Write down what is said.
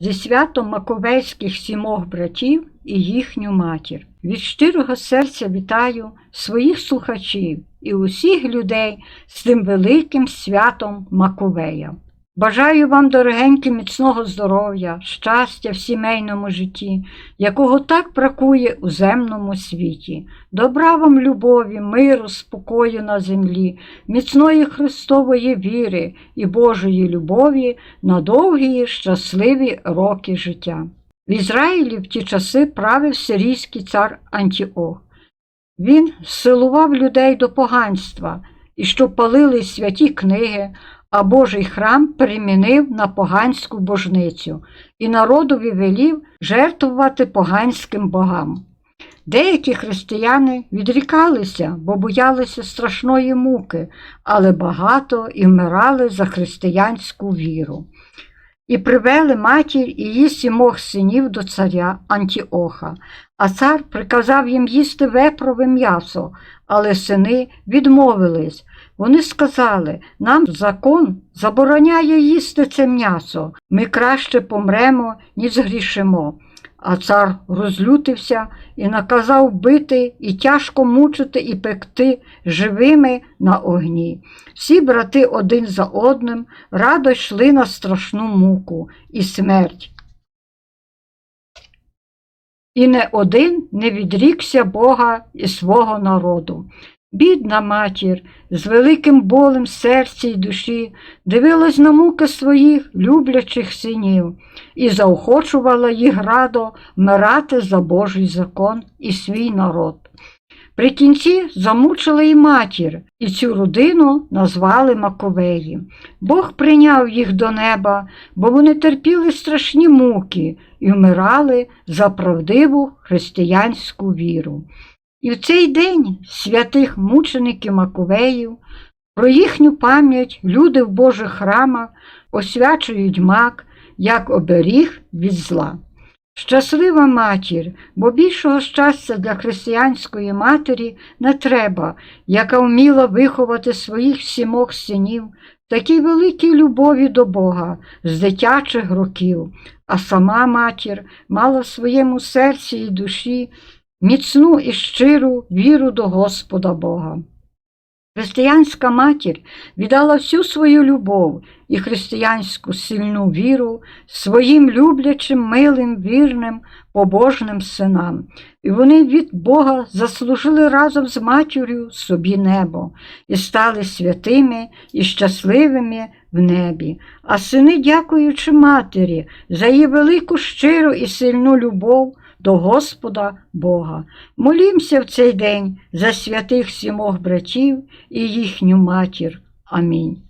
зі святом Маковейських сімох братів і їхню матір. Від щирого серця вітаю своїх слухачів і усіх людей з цим великим святом Маковея. Бажаю вам, дорогенькі, міцного здоров'я, щастя в сімейному житті, якого так бракує у земному світі, добра вам любові, миру, спокою на землі, міцної Христової віри і Божої любові на довгі щасливі роки життя. В Ізраїлі в ті часи правив сирійський цар Антіох. Він силував людей до поганства і щоб палили святі книги, а Божий храм перемінив на поганську божницю і народові велів жертвувати поганським богам. Деякі християни відрікалися, бо боялися страшної муки, але багато і вмирали за християнську віру. І привели матір і її сімох синів до царя Антіоха, а цар приказав їм їсти вепрове м'ясо, але сини відмовились. Вони сказали, нам закон забороняє їсти це м'ясо, ми краще помремо, ніж згрішимо. А цар розлютився і наказав бити і тяжко мучити і пекти живими на огні. Всі брати один за одним радо йшли на страшну муку і смерть. І не один не відрікся Бога і свого народу. Бідна матір з великим болем серця й душі дивилась на муки своїх люблячих синів і заохочувала їх радо вмирати за Божий закон і свій народ. При кінці замучили й матір, і цю родину назвали Маковеї. Бог прийняв їх до неба, бо вони терпіли страшні муки і вмирали за правдиву християнську віру. І в цей день святих мучеників Маковеїв про їхню пам'ять люди в Божих храмах освячують мак як оберіг від зла. Щаслива матір, бо більшого щастя для християнської матері не треба, яка вміла виховати своїх сімох синів такій великій любові до Бога з дитячих років, а сама матір мала в своєму серці і душі міцну і щиру віру до Господа Бога. Християнська матір віддала всю свою любов і християнську сильну віру своїм люблячим, милим, вірним, побожним синам, і вони від Бога заслужили разом з матір'ю собі небо і стали святими і щасливими в небі. А сини, дякуючи матері за її велику щиру і сильну любов до Господа Бога. Молімся в цей день за святих сімох братів і їхню матір. Амінь.